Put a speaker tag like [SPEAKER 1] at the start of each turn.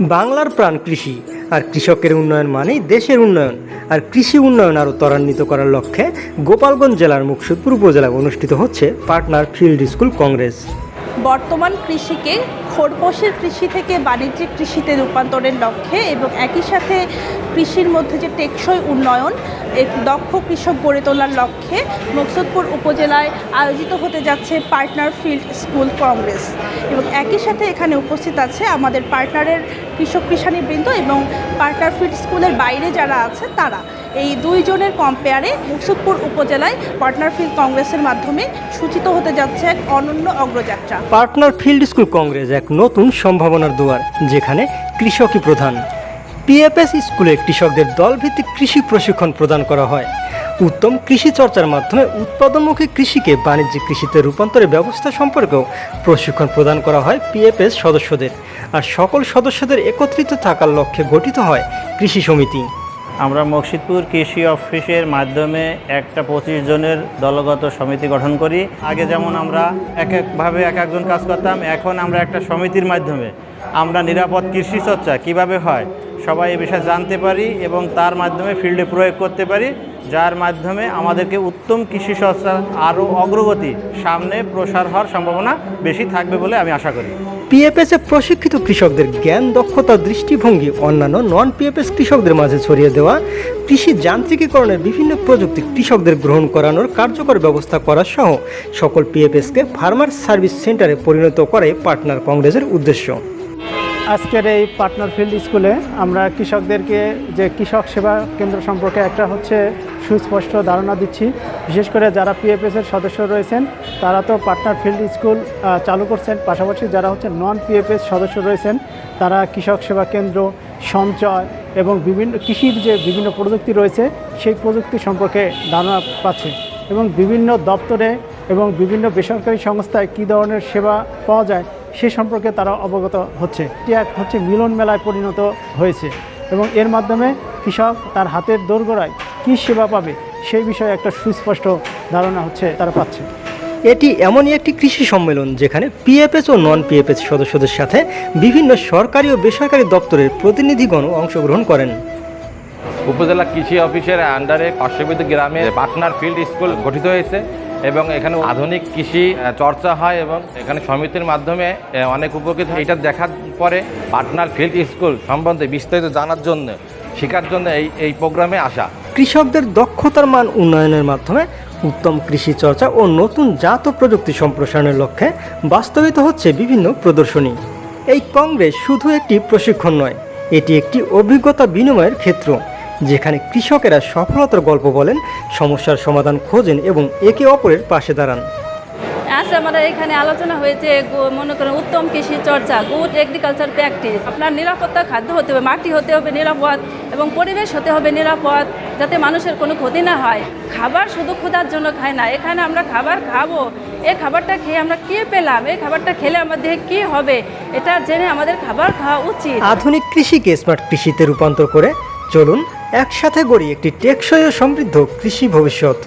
[SPEAKER 1] বাংলার প্রাণ কৃষি আর কৃষকের উন্নয়ন মানেই দেশের উন্নয়ন আর কৃষি উন্নয়ন আরও ত্বরান্বিত করার লক্ষ্যে গোপালগঞ্জ জেলার মুকসুদপুর উপজেলায় অনুষ্ঠিত হচ্ছে পার্টনার ফিল্ড স্কুল কংগ্রেস।
[SPEAKER 2] বর্তমান কৃষিকে খোরপোশের কৃষি থেকে বাণিজ্যিক কৃষিতে রূপান্তরের লক্ষ্যে এবং একই সাথে কৃষির মধ্যে যে টেকসই উন্নয়ন দক্ষ কৃষক গড়ে তোলার লক্ষ্যে মকসুদপুর উপজেলায় আয়োজিত হতে যাচ্ছে পার্টনার ফিল্ড স্কুল কংগ্রেস। এবং একই সাথে এখানে উপস্থিত আছে আমাদের পার্টনারের কৃষক কৃষাণীবৃন্দ এবং পার্টনার ফিল্ড স্কুলের বাইরে যারা আছে তারা। এই দুইজনের কম্পেয়ারে মুকসুদপুর উপজেলায় পার্টনার ফিল্ড কংগ্রেসের মাধ্যমে সূচিত হতে যাচ্ছে এক অনন্য অগ্রযাত্রা।
[SPEAKER 1] পার্টনার ফিল্ড স্কুল কংগ্রেস এক নতুন সম্ভাবনার দুয়ার, যেখানে কৃষকই প্রধান। পিএফএস স্কুলে কৃষকদের দলভিত্তিক কৃষি প্রশিক্ষণ প্রদান করা হয়। উত্তম কৃষি চর্চার মাধ্যমে উৎপাদনমুখী কৃষিকে বাণিজ্যিক কৃষিতে রূপান্তরের ব্যবস্থা সম্পর্কেও প্রশিক্ষণ প্রদান করা হয় পিএফএস সদস্যদের। আর সকল সদস্যদের একত্রিত থাকার লক্ষ্যে গঠিত হয় কৃষি সমিতি।
[SPEAKER 3] আমরা মকসিদপুর কৃষি অফিসের মাধ্যমে একটা পঁচিশ জনের দলগত সমিতি গঠন করি। আগে যেমন আমরা এক একভাবে এক একজন কাজ করতাম, এখন আমরা একটা সমিতির মাধ্যমে। আমরা নিরাপদ কৃষি চর্চা কীভাবে হয় সবাই এ বিষয়ে জানতে পারি এবং তার মাধ্যমে ফিল্ডে প্রয়োগ করতে পারি, যার মাধ্যমে আমাদেরকে উত্তম কৃষি চর্চা আরও অগ্রগতি, সামনে প্রসার হওয়ার সম্ভাবনা বেশি থাকবে বলে আমি আশা করি।
[SPEAKER 1] পিএফএস প্রশিক্ষিত কৃষকদের জ্ঞান, দক্ষতা, দৃষ্টিভঙ্গি, অন্যান্য নন পিএফএস কৃষকদের মাঝে ছড়িয়ে দেওয়া, কৃষি যান্ত্রিকীকরণের বিভিন্ন প্রযুক্তি কৃষকদের গ্রহণ করানোর কার্যকর ব্যবস্থা করা সহ সকল পিএফএসকে ফার্মার সার্ভিস সেন্টারে পরিণত করে পার্টনার কংগ্রেসের উদ্দেশ্য।
[SPEAKER 4] আজকের এই পার্টনার ফিল্ড স্কুলে আমরা কৃষকদেরকে যে কৃষক সেবা কেন্দ্র সম্পর্কে একটা হচ্ছে সুস্পষ্ট ধারণা দিচ্ছি। বিশেষ করে যারা পিএফএস এর সদস্য রয়েছেন, তারা তো পার্টনার ফিল্ড স্কুল চালু করছেন। পাশাপাশি যারা হচ্ছে নন পিএফএস সদস্য রয়েছেন, তারা কৃষক সেবা কেন্দ্র, সঞ্চয় এবং বিভিন্ন কৃষির যে বিভিন্ন প্রযুক্তি রয়েছে, সেই প্রযুক্তি সম্পর্কে ধারণা পাচ্ছে এবং বিভিন্ন দপ্তরে এবং বিভিন্ন বেসরকারি সংস্থায় কী ধরনের সেবা পাওয়া যায়, সে সম্পর্কে তারা অবগত হচ্ছে। এটি এক হচ্ছে মিলন মেলায় পরিণত হয়েছে এবং এর মাধ্যমে কৃষক তার হাতের দোরগোড়ায় কী সেবা পাবে সেই বিষয়ে একটা সুস্পষ্ট ধারণা হচ্ছে তারা পাচ্ছে।
[SPEAKER 1] এটি এমনই একটি কৃষি সম্মেলন যেখানে পিএফএস ও নন পিএফএস সদস্যদের সাথে বিভিন্ন সরকারি ও বেসরকারি দপ্তরের প্রতিনিধিগণ অংশগ্রহণ করেন।
[SPEAKER 5] উপজেলা কৃষি অফিসের আন্ডারে পার্শ্ববর্তী গ্রামে পার্টনার ফিল্ড স্কুল গঠিত হয়েছে এবং এখানে আধুনিক কৃষি চর্চা হয় এবং এখানে সমিতির মাধ্যমে অনেক উপকৃত হয়। এটা দেখার পরে পার্টনার ফিল্ড স্কুল সম্বন্ধে বিস্তারিত জানার জন্য শেখার জন্য এই এই প্রোগ্রামে আসা।
[SPEAKER 1] কৃষকদের দক্ষতার মান উন্নয়নের মাধ্যমে উত্তম কৃষি চর্চা ও নতুন জাত প্রযুক্তি সম্প্রসারণের লক্ষ্যে বাস্তবিত হচ্ছে বিভিন্ন প্রদর্শনী। এই কংগ্রেস শুধু একটি প্রশিক্ষণ নয়, এটি একটি অভিজ্ঞতা বিনিময়ের ক্ষেত্র, যেখানে কৃষকেরা সফলতার গল্প বলেন, সমস্যার সমাধান খোঁজেন এবং একে অপরের পাশে দাঁড়ান।
[SPEAKER 6] আজ আমাদের এখানে আলোচনা হয়েছে মনে করেন উত্তম কৃষি চর্চা, গুড এগ্রিকালচার প্র্যাকটিস। আপনার নিরাপত্তা, খাদ্য হতে হবে, মাটি হতে হবে নিরাপদ এবং পরিবেশ হতে হবে নিরাপদ। যাতে মানুষের কোনো ক্ষতি না হয়। খাবার শুধু ক্ষুধার জন্য খায় না, এখানে আমরা খাবার খাব। এই খাবারটা খেয়ে আমরা কী পেলাম? এই খাবারটা খেলে আমার দেহে কী হবে? এটা জেনে আমাদের খাবার খাওয়া উচিত।
[SPEAKER 1] আধুনিক কৃষিকে স্মার্ট কৃষিতে রূপান্তর করে চলুন একসাথে গড়ি একটি টেকসই ও সমৃদ্ধ কৃষি ভবিষ্যৎ।